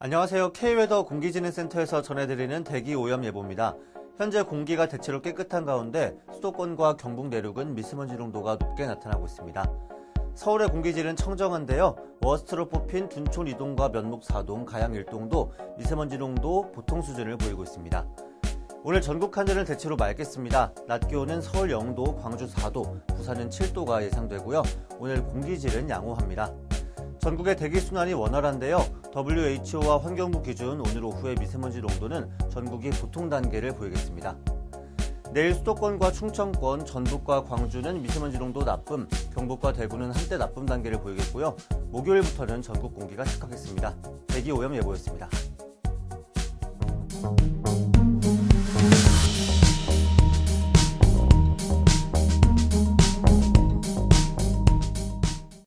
안녕하세요. K웨더 공기진흥센터에서 전해드리는 대기 오염 예보입니다. 현재 공기가 대체로 깨끗한 가운데 수도권과 경북 내륙은 미세먼지 농도가 높게 나타나고 있습니다. 서울의 공기질은 청정한데요. 워스트로 뽑힌 둔촌 2동과 면목 4동, 가양 1동도 미세먼지 농도 보통 수준을 보이고 있습니다. 오늘 전국 하늘은 대체로 맑겠습니다. 낮 기온은 서울 0도, 광주 4도, 부산은 7도가 예상되고요. 오늘 공기질은 양호합니다. 전국의 대기 순환이 원활한데요. WHO와 환경부 기준 오늘 오후의 미세먼지 농도는 전국이 보통 단계를 보이겠습니다. 내일 수도권과 충청권, 전북과 광주는 미세먼지 농도 나쁨, 경북과 대구는 한때 나쁨 단계를 보이겠고요. 목요일부터는 전국 공기가 습하겠습니다. 대기 오염 예보였습니다.